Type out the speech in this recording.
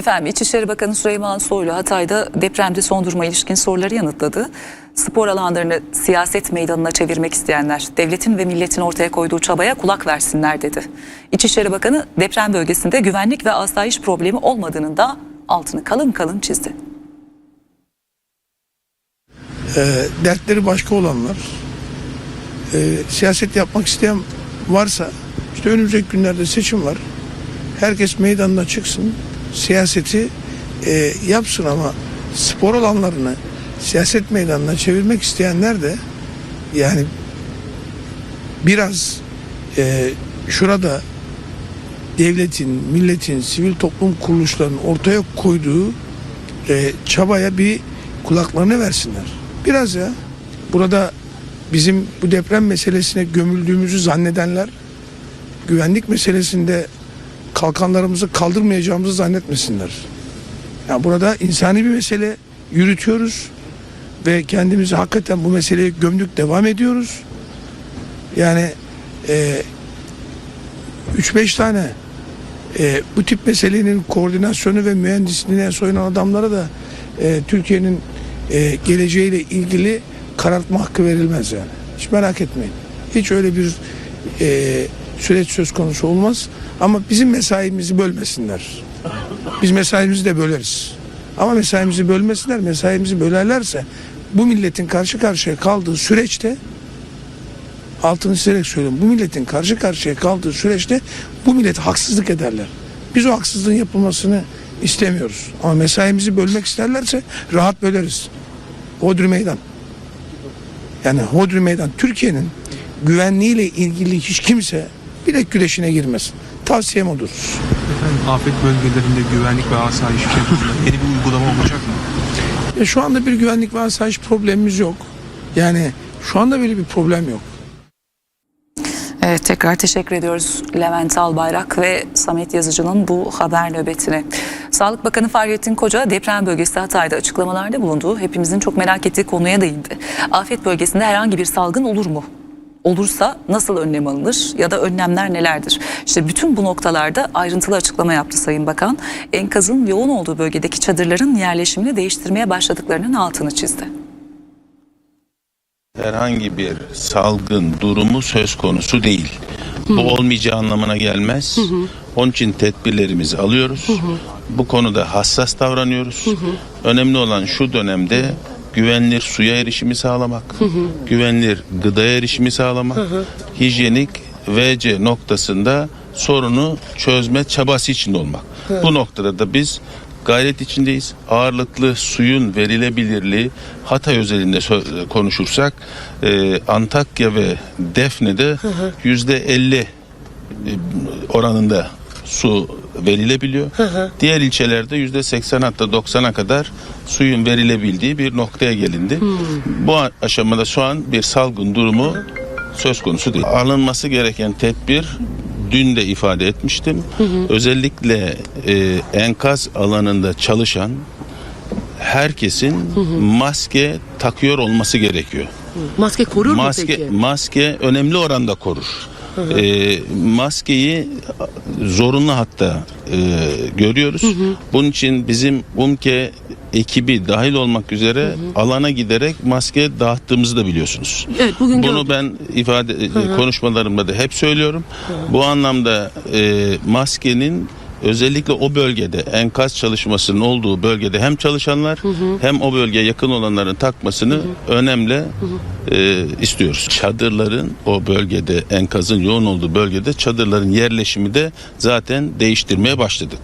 Efendim İçişleri Bakanı Süleyman Soylu Hatay'da depremde son duruma ilişkin soruları yanıtladı. Spor alanlarını siyaset meydanına çevirmek isteyenler devletin ve milletin ortaya koyduğu çabaya kulak versinler dedi. İçişleri Bakanı deprem bölgesinde güvenlik ve asayiş problemi olmadığının da altını kalın kalın çizdi. e, dertleri başka olanlar, e, siyaset yapmak isteyen varsa, işte önümüzdeki günlerde seçim var. Herkes meydanına çıksın, siyaseti e, yapsın ama spor alanlarını siyaset meydanına çevirmek isteyenler de yani biraz e, şurada devletin, milletin, sivil toplum kuruluşlarının ortaya koyduğu e, çabaya bir kulaklarını versinler. Biraz ya. Burada bizim bu deprem meselesine gömüldüğümüzü zannedenler güvenlik meselesinde kalkanlarımızı kaldırmayacağımızı zannetmesinler. Yani burada insani bir mesele yürütüyoruz ve kendimizi hakikaten bu meseleye gömdük devam ediyoruz. Yani e, 3-5 tane e, bu tip meselenin koordinasyonu ve mühendisliğine soyunan adamlara da e, Türkiye'nin e, geleceğiyle ilgili karartma hakkı verilmez yani. Hiç merak etmeyin. Hiç öyle bir e, süreç söz konusu olmaz. Ama bizim mesaimizi bölmesinler. Biz mesaimizi de böleriz. Ama mesaimizi bölmesinler. Mesaimizi bölerlerse bu milletin karşı karşıya kaldığı süreçte altını çizerek söylüyorum. Bu milletin karşı karşıya kaldığı süreçte bu millete haksızlık ederler. Biz o haksızlığın yapılmasını istemiyoruz. Ama mesaimizi bölmek isterlerse rahat böleriz. Hodri meydan. Yani Hodri meydan Türkiye'nin güvenliğiyle ilgili hiç kimse bilek güreşine girmesin. Tavsiyem odur. Efendim afet bölgelerinde güvenlik ve asayiş konusunda yeni bir uygulama olacak mı? Ya şu anda bir güvenlik ve asayiş problemimiz yok. Yani şu anda böyle bir problem yok. Evet tekrar teşekkür ediyoruz Levent Albayrak ve Samet Yazıcı'nın bu haber nöbetine. Sağlık Bakanı Fahrettin Koca deprem bölgesi Hatay'da açıklamalarda bulunduğu hepimizin çok merak ettiği konuya değindi. Afet bölgesinde herhangi bir salgın olur mu? Olursa nasıl önlem alınır ya da önlemler nelerdir? İşte bütün bu noktalarda ayrıntılı açıklama yaptı Sayın Bakan. Enkazın yoğun olduğu bölgedeki çadırların yerleşimini değiştirmeye başladıklarının altını çizdi. herhangi bir salgın durumu söz konusu değil. Bu olmayacağı anlamına gelmez. Onun için tedbirlerimizi alıyoruz. Bu konuda hassas davranıyoruz. Önemli olan şu dönemde güvenilir suya erişimi sağlamak, güvenilir gıdaya erişimi sağlamak, hijyenik VC noktasında sorunu çözme çabası içinde olmak. Bu noktada da biz gayret içindeyiz. Ağırlıklı suyun verilebilirliği Hatay özelinde konuşursak e, Antakya ve Defne'de yüzde 50 oranında su verilebiliyor. Diğer ilçelerde yüzde 80 hatta 90'a kadar suyun verilebildiği bir noktaya gelindi. Bu a- aşamada şu an bir salgın durumu söz konusu değil. Alınması gereken tedbir dün de ifade etmiştim. Özellikle e, enkaz alanında çalışan herkesin maske takıyor olması gerekiyor. Maske korur mu Maske peki? maske önemli oranda korur. Ee, maskeyi zorunlu hatta e, görüyoruz. Bunun için bizim UMKE ekibi dahil olmak üzere alana giderek maske dağıttığımızı da biliyorsunuz. Evet bugün Bunu gördük. ben ifade e, konuşmalarımda da hep söylüyorum. Bu anlamda e, maskenin özellikle o bölgede enkaz çalışmasının olduğu bölgede hem çalışanlar hem o bölgeye yakın olanların takmasını önemli e, istiyoruz. Çadırların o bölgede enkazın yoğun olduğu bölgede çadırların yerleşimi de zaten değiştirmeye başladık.